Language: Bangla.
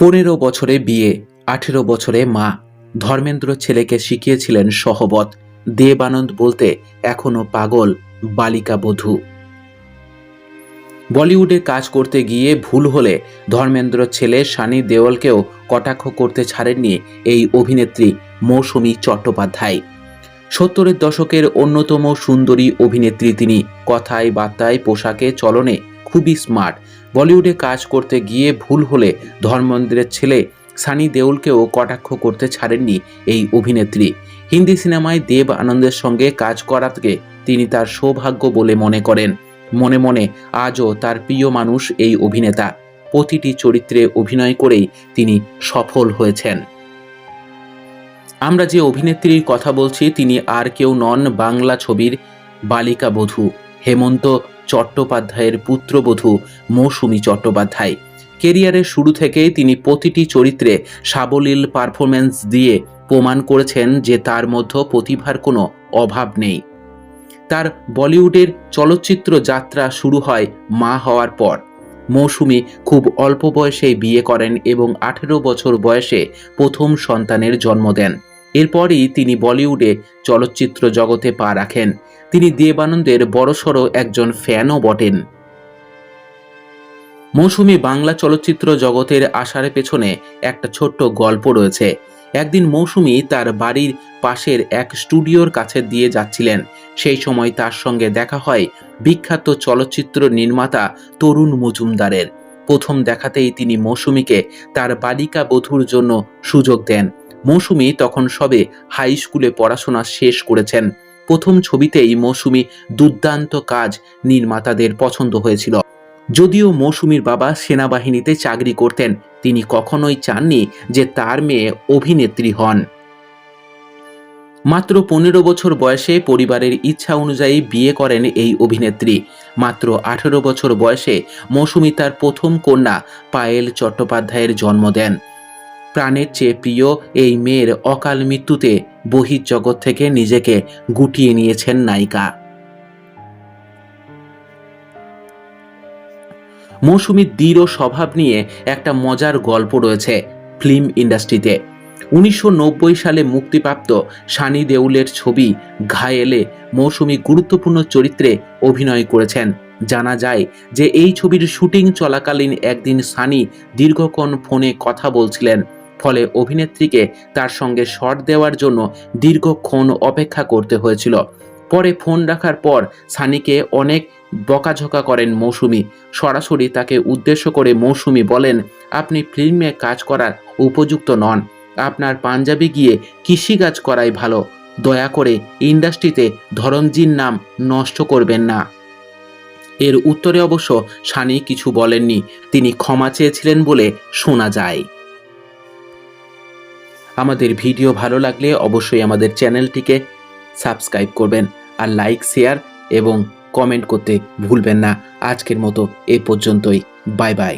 পনেরো বছরে বিয়ে, আঠেরো বছরে মা। ধর্মেন্দ্র ছেলেকে শিখিয়েছিলেন সহবত। দেবানন্দ বলতে এখনও পাগল, বালিকা বধূ। বলিউডে কাজ করতে গিয়ে ভুল হলে ধর্মেন্দ্র ছেলে সানি দেওয়ালকেও কটাক্ষ করতে ছাড়েননি এই অভিনেত্রী মৌসুমী চট্টোপাধ্যায়। সত্তরের দশকের অন্যতম সুন্দরী অভিনেত্রী তিনি। কথায় বার্তায় পোশাকে চলনে খুবই স্মার্ট বলিউডে কাজ করতে গিয়ে ভুল হলে ধর্মেন্দ্রের ছেলে সানি দেউলকেও কটাক্ষ করতে ছাড়েননি এই অভিনেত্রী। হিন্দি সিনেমায় দেব আনন্দের সঙ্গে কাজ করাকে তিনি তার সৌভাগ্য বলে মনে করেন। মনে মনে আজও তার প্রিয় মানুষ এই অভিনেতা। প্রতিটি চরিত্রে অভিনয় করেই তিনি সফল হয়েছেন। আমরা যে অভিনেত্রীর কথা বলছি, তিনি আর কেউ নন বাংলা ছবির বালিকা বধূ। হেমন্ত চট্টোপাধ্যায়ের পুত্রবধূ মৌসুমী চট্টোপাধ্যায়। কেরিয়ারের শুরু থেকেই তিনি প্রতিটি চরিত্রে সাবলীল পারফরমেন্স দিয়ে প্রমাণ করেছেন যে তার মধ্যে প্রতিভার কোনো অভাব নেই। তার বলিউডের চলচ্চিত্র যাত্রা শুরু হয় মা হওয়ার পর। মৌসুমী খুব অল্প বয়সেই বিয়ে করেন এবং আঠেরো বছর বয়সে প্রথম সন্তানের জন্ম দেন। এরপরই তিনি বলিউডে চলচ্চিত্র জগতে পা রাখেন। তিনি দেবানন্দের বড়সড় একজন ফ্যানও বটেন। মৌসুমী বাংলা চলচ্চিত্র জগতের আসার পেছনে একটা ছোট্ট গল্প রয়েছে। একদিন মৌসুমী তার বাড়ির পাশের এক স্টুডিওর কাছে দিয়ে যাচ্ছিলেন। সেই সময় তার সঙ্গে দেখা হয় বিখ্যাত চলচ্চিত্র নির্মাতা তরুণ মজুমদারের। প্রথম দেখাতেই তিনি মৌসুমীকে তার বালিকা বধূর জন্য সুযোগ দেন। মৌসুমী তখন সবে হাই স্কুলে পড়াশোনা শেষ করেছেন। প্রথম ছবিতেই মৌসুমী দুর্দান্ত কাজ নির্মাতাদের পছন্দ হয়েছিল। যদিও মৌসুমীর বাবা সেনাবাহিনীতে চাকরি করতেন, তিনি কখনোই চাননি যে তার মেয়ে অভিনেত্রী হন। মাত্র পনেরো বছর বয়সে পরিবারের ইচ্ছা অনুযায়ী বিয়ে করেন এই অভিনেত্রী। মাত্র আঠেরো বছর বয়সে মৌসুমী তার প্রথম কন্যা পায়েল চট্টোপাধ্যায়ের জন্ম দেন। প্রাণের চেয়ে প্রিয় এই মেয়ের অকাল মৃত্যুতে বহির্জগৎ থেকে নিজেকে গুটিয়ে নিয়েছেন নায়িকা। মৌসুমীর দৃঢ় স্বভাব নিয়ে একটা মজার গল্প রয়েছে ফিল্ম ইন্ডাস্ট্রিতে। উনিশশো নব্বই সালে মুক্তিপ্রাপ্ত সানি দেউলের ছবি ঘায়েলে মৌসুমী গুরুত্বপূর্ণ চরিত্রে অভিনয় করেছেন। জানা যায় যে এই ছবির শুটিং চলাকালীন একদিন সানি দীর্ঘক্ষণ ফোনে কথা বলছিলেন। ফলে অভিনেত্রীকে তার সঙ্গে শট দেওয়ার জন্য দীর্ঘক্ষণ অপেক্ষা করতে হয়েছিল। পরে ফোন রাখার পর সানিকে অনেক বকাঝকা করেন মৌসুমি। সরাসরি তাকে উদ্দেশ্য করে মৌসুমি বলেন, আপনি ফিল্মে কাজ করার উপযুক্ত নন। আপনার পাঞ্জাবি গিয়ে কৃষিকাজ করাই ভালো। দয়া করে ইন্ডাস্ট্রিতে ধরমজির নাম নষ্ট করবেন না। এর উত্তরে অবশ্য সানি কিছু বলেননি। তিনি ক্ষমা চেয়েছিলেন বলে শোনা যায়। আমাদের ভিডিও ভালো লাগলে অবশ্যই আমাদের চ্যানেলটিকে সাবস্ক্রাইব করবেন আর লাইক, শেয়ার এবং কমেন্ট করতে ভুলবেন না। আজকের মতো এ পর্যন্তই। Bye bye.